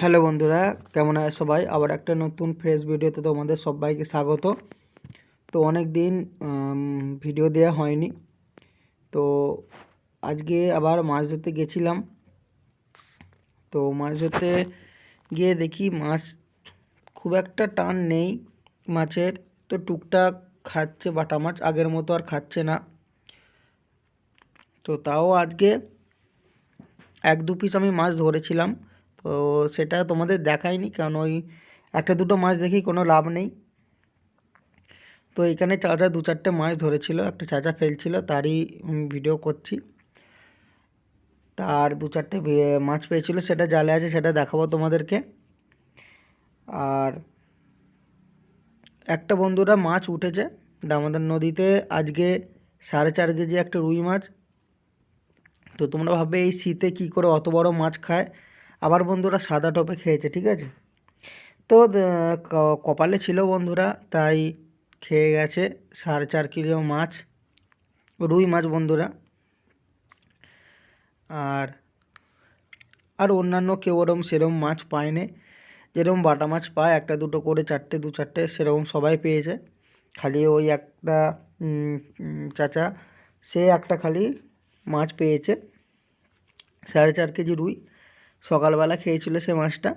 Hello বন্ধুরা, কেমন আছে সবাই? আবার একটা নতুন ফ্রেশ ভিডিওতে তোমাদের সবাইকে স্বাগত। তো অনেক দিন ভিডিও দেওয়া হয়নি। তো আজকে আবার মাছ ধরতে গেছিলাম। তো মাছ ধরতে গিয়ে দেখি মাছ খুব একটা টান নেই মাছের। তো টুকটাক খাচ্ছে বাটা মাছ, আগের মতো আর খাচ্ছে না। তো তাও আজকে এক দু পিস আমি মাছ ধরেছিলাম। তো সেটা তোমাদের দেখাইনি, কারণ ওই একটা দুটো মাছ দেখি কোনো লাভ নেই। তো এখানে চাচা দু চারটে মাছ ধরেছিল, একটা চাচা ফেলছিল, তারই ভিডিও করছি। তার দু চারটে মাছ পেয়েছিল, সেটা জালে আছে, সেটা দেখাবো তোমাদেরকে। আর একটা বন্ধুরা মাছ উঠেছে দামোদর নদীতে, আজকে সাড়ে চার কেজি একটা রুই মাছ। তো তোমরা ভাববে এই শীতে কি করে অত বড় মাছ খায়? আবার বন্ধুরা সাদা টপে খেয়েছে, ঠিক আছে? তো কপালে ছিল বন্ধুরা, তাই খেয়ে গেছে সাড়ে চার কিলো মাছ, রুই মাছ বন্ধুরা। আর আর অন্যান্য কেউ ওরম সেরকম মাছ পায়নি যেরকম বাটা মাছ পায়, একটা দুটো করে, চারটে, দু চারটে, সেরকম সবাই পেয়েছে। খালি ওই একটা চাচা, সে একটা খালি মাছ পেয়েছে, সাড়ে চার কেজি রুই। সকালবেলা খেয়েছিল সে মাছটা?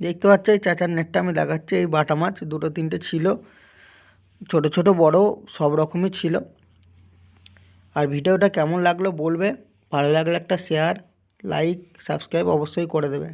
দেখতে পাচ্ছ, এই চাচার নেটটা আমি দেখাচ্ছি, এই বাটা মাছ, দুটো তিনটে ছিল। ছোট ছোট, বড়, সব রকমই ছিল। আর ভিডিওটা কেমন লাগল বলবে? ভালো লাগলে একটা শেয়ার লাইক সাবস্ক্রাইব অবশ্যই করে দেবে।